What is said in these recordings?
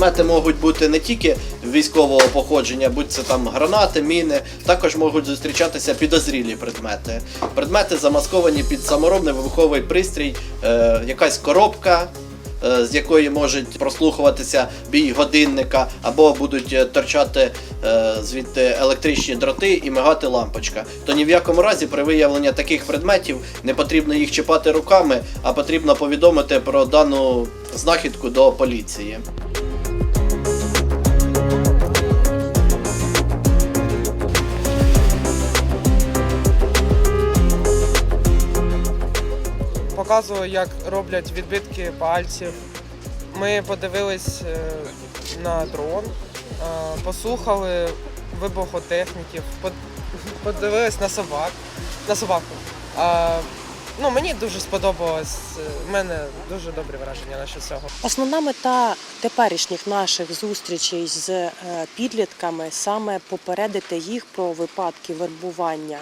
Предмети можуть бути не тільки військового походження, будь це там гранати, міни, також можуть зустрічатися підозрілі предмети. Предмети замасковані під саморобний вибуховий пристрій, е, якась коробка. е, З якої можуть прослухуватися бій годинника, або будуть е, торчати е, звідти електричні дроти і мигати лампочка. То ні в якому разі при виявленні таких предметів не потрібно їх чіпати руками, а потрібно повідомити про дану знахідку до поліції. Показував, як роблять відбитки пальців. Ми подивились е, на дрон, е, послухали вибухотехніків, подивились на собак, на собаку. Ну, мені дуже сподобалось, У мене дуже добре враження на цього. Основна мета теперішніх наших зустрічей з е, підлітками саме попередити їх про випадки вербування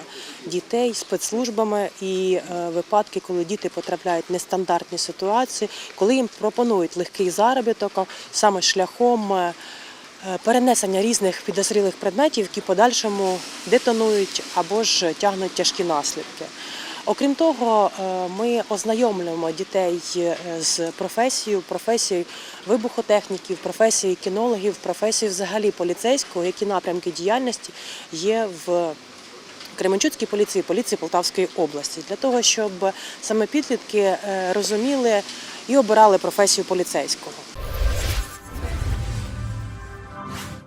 дітей спецслужбами і е, випадки, коли діти потрапляють в нестандартні ситуації, коли їм пропонують легкий заробіток саме шляхом. е, Перенесення різних підозрілих предметів, які подальшому детонують або ж тягнуть тяжкі наслідки. Окрім того, е, ми ознайомлюємо дітей е, з професією, професією вибухотехніків, професією кінологів, професією взагалі поліцейського, які напрямки діяльності є в Кременчуцькій поліції, поліції Полтавської області, для того, щоб саме підлітки е, розуміли і обирали професію поліцейського.